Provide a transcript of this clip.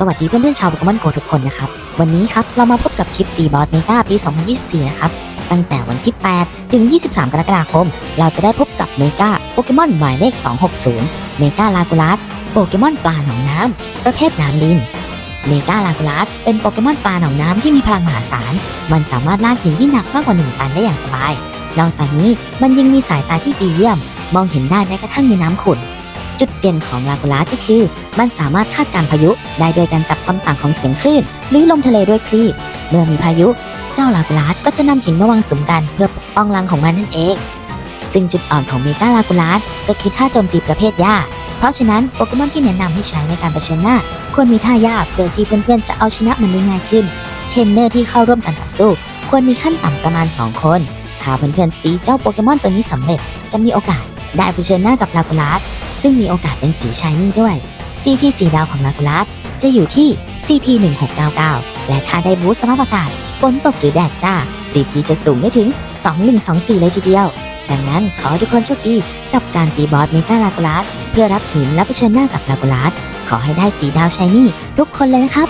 สวัสดีเพื่อนๆชาวโปเกมอนโกทุกคนนะครับ วันนี้ครับเรามาพบกับคลิปตีบอสเมกาปี 2024 นะครับ ตั้งแต่วันที่ 8 ถึง 23 กรกฎาคม เราจะได้พบกับเมกาโปเกมอนหมายเลข 260 เมกาลากูลัสโปเกมอนปลาหนองน้ำ ประเภทน้ำดิน เมกาลากูลัสเป็นโปเกมอนปลาหนองน้ำที่มีพลังมหาศาล มันสามารถลากหินที่หนักมากกว่า 1 ตันได้อย่างสบาย นอกจากนี้มันยังมีสายตาที่ดีเยี่ยม มองเห็นได้แม้กระทั่งในน้ำขุ่น จุดเด่นของลากูลัสก็คือ มันสามารถคาดการพายุได้โดยการจับความต่างของเสียงคลื่น หรือลมทะเลด้วยคลื่นเมื่อมีพายุ เจ้าลากูลัสก็จะนำหินมาวางสุมกันเพื่อปกป้องรังของมันนั่นเอง ซึ่งจุดอ่อนของเมกาลากูลัสก็คือท่าโจมตีประเภทหญ้า เพราะฉะนั้นโปเกมอนที่แนะนำให้ใช้ในการเผชิญหน้า ควรมีท่าหญ้าเพื่อที่เพื่อนๆจะเอาชนะมันได้ง่ายขึ้น เทรนเนอร์ที่เข้าร่วมการต่อสู้ควรมีขั้นต่ำประมาณ 2 คนถ้าเพื่อนๆตีเจ้าโปเกมอนตัวนี้สำเร็จจะมีโอกาสได้เผชิญหน้ากับลากูลัส ซึ่งมีโอกาสเป็นสีชายนี่ด้วย CP สีดาวของลากูลัสจะอยู่ที่ CP 1699และถ้าได้บูสต์สภาพอากาศ ฝนตกหรือแดดจ้า CP จะสูงได้ถึง 2124 เลยทีเดียว ดังนั้นขอทุกคนโชคดีกับการตีบอสเมกาลากูลัสเพื่อรับหินและเผชิญหน้ากับลากูลัสขอให้ได้สีดาวชายนี่ทุกคนเลยนะครับ